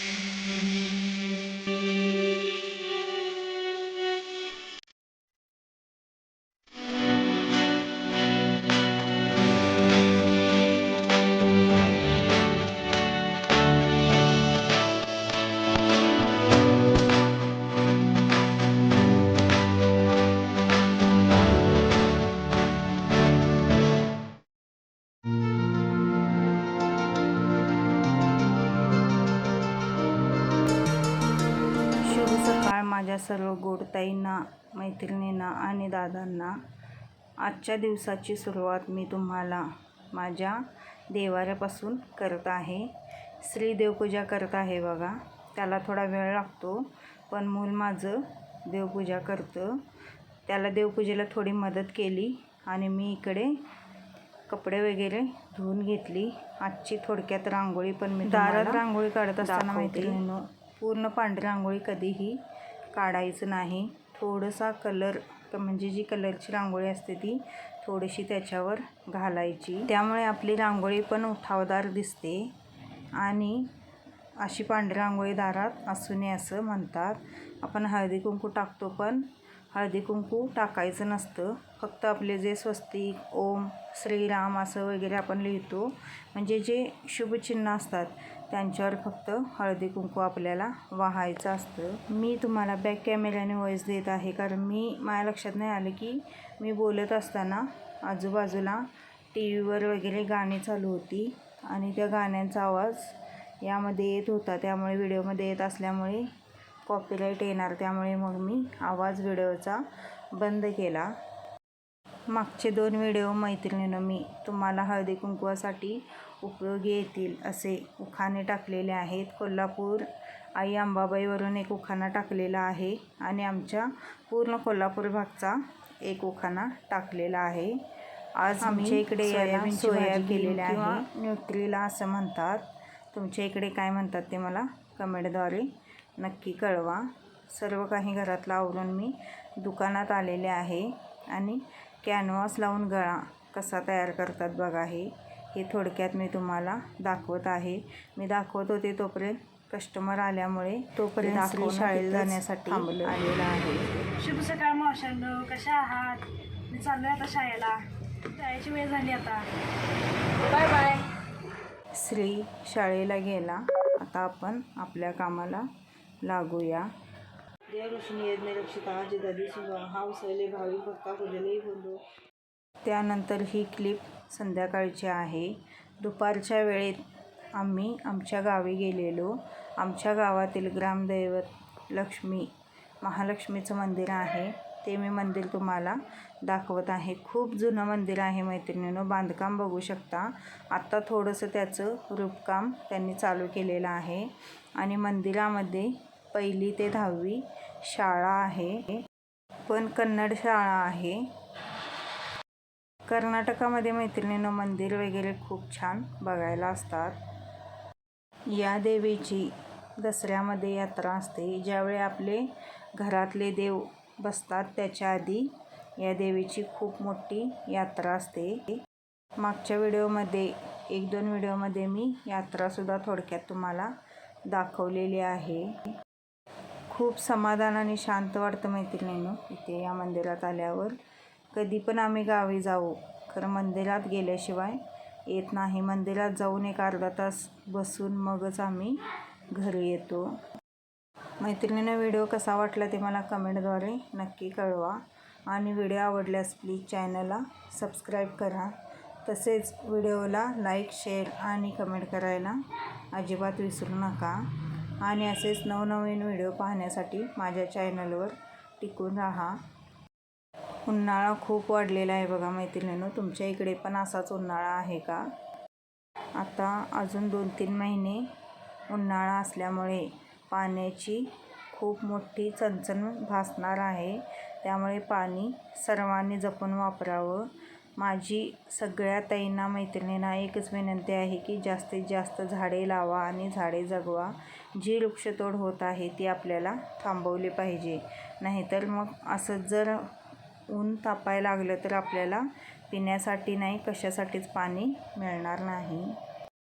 Mm-hmm. सर्व गोडताईंना मैत्रिणींना आणि दादांना आजच्या दिवसाची सुरुवात मी तुम्हाला माझ्या देवाऱ्यापासून करत आहे. श्री देवपूजा करत आहे बघा. त्याला थोडा वेळ लागतो पण मूल माझं देवपूजा करतं. त्याला देवपूजेला थोडी मदत केली आणि मी इकडे कपडे वगैरे धुवून घेतली. आजची थोडक्यात रांगोळी पण मी दारात रांगोळी काढत असताना मैत्रिणीनं पूर्ण पांढरी रांगोळी कधीही काढायचं नाही. थोडासा कलर म्हणजे जी कलरची रांगोळी असते ती थोडीशी त्याच्यावर घालायची. त्यामुळे आपली रांगोळी पण उठावदार दिसते. आणि अशी पांढरी रांगोळी दारात असू नये असं म्हणतात. आपण हळदी कुंकू टाकतो पण हळदी कुंकू टाकायचं नसतं. फक्त आपले जे स्वस्तिक ओम श्रीराम असं वगैरे आपण लिहितो. म्हणजे जे शुभचिन्ह असतात त्यांच्यावर फक्त हळदी कुंकू आपल्याला वाहायचं असतं. मी तुम्हाला बॅक कॅमेऱ्याने वॉईस देत आहे कारण मी माझ्या लक्षात नाही आलं की मी बोलत असताना आजूबाजूला टी व्हीवर वगैरे गाणी चालू होती आणि त्या गाण्यांचा आवाज यामध्ये येत होता. त्यामुळे व्हिडिओमध्ये येत असल्यामुळे कॉपीराईट येणार त्यामुळे मग मी आवाज व्हिडिओचा बंद केला. मागचे दोन व्हिडिओ मैत्रिणीनं मी तुम्हाला हळदी कुंकवासाठी उपयोगी येतील असे उखाणे टाकलेले आहेत. कोल्हापूर आई अंबाबाईवरून एक उखाणा टाकलेला आहे आणि आमच्या पूर्ण कोल्हापूर भागचा एक उखाणा टाकलेला आहे. आज आमच्या इकडे सोया केलेल्या आहे. न्यूट्रीला असं म्हणतात. तुमच्या इकडे काय म्हणतात ते मला कमेंटद्वारे नक्की कळवा. सर्व काही घरातलं आवरून मी दुकानात आलेले आहे आणि कॅनव्हास लावून गळा कसा तयार करतात बघा हे. हे थोडक्यात मी तुम्हाला दाखवत आहे. मी दाखवत होते तोपर्यंत कस्टमर आल्यामुळे तोपर्यंत शाळेत जाण्यासाठी आलेला आहे. शुभ सकाळ मावशांनो कशा आहात? मी चाललोय आता शाळेला. शाळेची वेळ झाली आता. Bye bye. श्री शाळेला गेला. आता आपण आपल्या कामाला लागूया. त्यानंतर ही क्लिप संध्याकाळची आहे. दुपारच्या वेळेत आम्ही आमच्या गावी गेलेलो. आमच्या गावातील ग्रामदैवत लक्ष्मी महालक्ष्मीचं मंदिर आहे. ते मी मंदिर तुम्हाला दाखवत आहे. खूप जुनं मंदिर आहे मैत्रिणीनं बांधकाम बघू शकता. आत्ता थोडंसं त्याचं रूपकाम त्यांनी चालू केलेलं आहे. आणि मंदिरामध्ये पहिली ते दहावी शाळा आहे. पण कन्नड शाळा आहे. कर्नाटकामध्ये मैत्रिणीनं मंदिर वगैरे खूप छान बघायला असतात. या देवीची दसऱ्यामध्ये यात्रा असते. ज्यावेळी आपले घरातले देव बसतात त्याच्या आधी या देवीची खूप मोठी यात्रा असते. मागच्या व्हिडिओमध्ये एक दोन व्हिडिओमध्ये मी यात्रासुद्धा थोडक्यात तुम्हाला दाखवलेली आहे. खूप समाधान आणि शांत वाटतं मैत्रिणीनं. इथे या मंदिरात आल्यावर कधी पण आम्ही गावी जाऊ. खरं मंदिरात गेल्याशिवाय येत नाही. मंदिरात जाऊन एक अर्धा तास बसून मगच आम्ही घरी येतो. मैत्रिणीनं व्हिडिओ कसा वाटला ते मला कमेंटद्वारे नक्की कळवा. आणि व्हिडिओ आवडल्यास प्लीज चॅनलला सबस्क्राईब करा. तसेच व्हिडिओला लाईक शेअर आणि कमेंट करायला अजिबात विसरू नका. आणि असेच नवनवीन व्हिडिओ पाहण्यासाठी माझ्या चॅनलवर टिकून राहा. उन्हाळा खूप वाढलेला आहे बघा मैत्रिणीनं. तुमच्या इकडे पण असाच उन्हाळा आहे का? आता अजून दोन तीन महिने उन्हाळा असल्यामुळे पाण्याची खूप मोठी चणचण भासणार आहे. त्यामुळे पाणी सर्वांनी जपून वापरावं. माझी सगळ्या ताईंना मैत्रिणींना एकच विनंती आहे की जास्तीत जास्त झाडे लावा आणि झाडे जगवा. जी वृक्षतोड होत आहे ती आपल्याला थांबवली पाहिजे. नाहीतर मग असंच जर ऊन तापायला लागलं तर आपल्याला पिण्यासाठी नाही कशासाठीच पाणी मिळणार नाही.